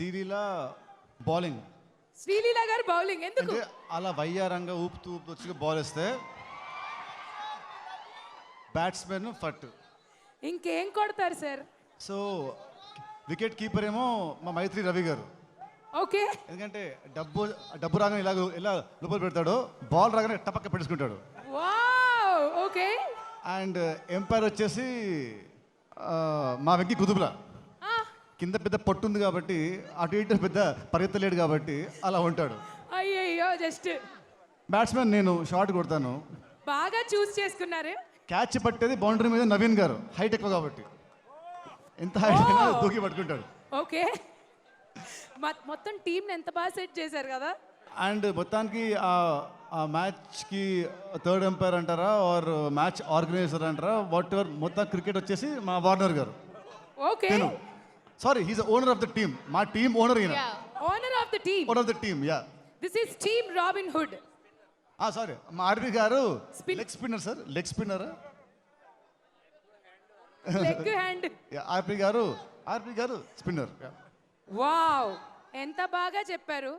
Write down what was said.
Sreeleela bowling. Sreeleela గారు bowling ఎందుకు? అంటే అలా వయ్యారంగా ఊపుతూ ఊపుతూ వచ్చి బాల్ వేస్తే బ్యాట్స్మెన్ ఫట్. ఇంకేం కొడతారు సార్? సో వికెట్ కీపర్ ఏమో మా మైత్రి రవి గారు. ఓకే. ఎందుకంటే డబ్బు డబ్బు రాగానే ఇలాగ ఇలా లోపల పెడతాడు బాల్ రాగానే టపక్క పెట్టేసుకుంటాడు. Wow okay. అండ్ ఎంపైర్ వచ్చేసి మా వెంకి కుదుపుల. కింద పెద్ద పొట్టు ఉంది కాబట్టి అటు ఇటు పెద్ద పరిగెత్తలేడు కాబట్టి అలా ఉంటాడు. అయ్యయ్యో జస్ట్. బ్యాట్స్మెన్ నేను షార్ట్ కొడతాను. బాగా చూస్ చేసుకున్నారు. క్యాచ్ పట్టేది బౌండరీ మీద నవీన్ గారు. హైట్ ఎక్కువ కాబట్టి. ఎంత హైట్ అయినా దూకి పట్టుకుంటాడు. ఓకే. మొత్తం టీం ఎంత బాగా సెట్ చేశారు కదా? అండ్ మొత్తానికి ఆ- ఆ మ్యాచ్కి థర్డ్ ఎంపైర్ అంటారా ఆర్ మ్యాచ్ ఆర్గనైజర్ అంటారా వాట్ ఎవర్ మొత్తం క్రికెట్ వచ్చేసి మా వార్నర్ గారు. Okay. Sorry he's owner of the team మా టీమ్ ఓనర్ ఈయన. Owner of the team owner of the team yeah this is team Robin Hood sorry మా R P గారు. Leg spinner sir leg spinner leg hand R P గారు ఆర్పి గారు spinner wow ఎంత బాగా చెప్పారు.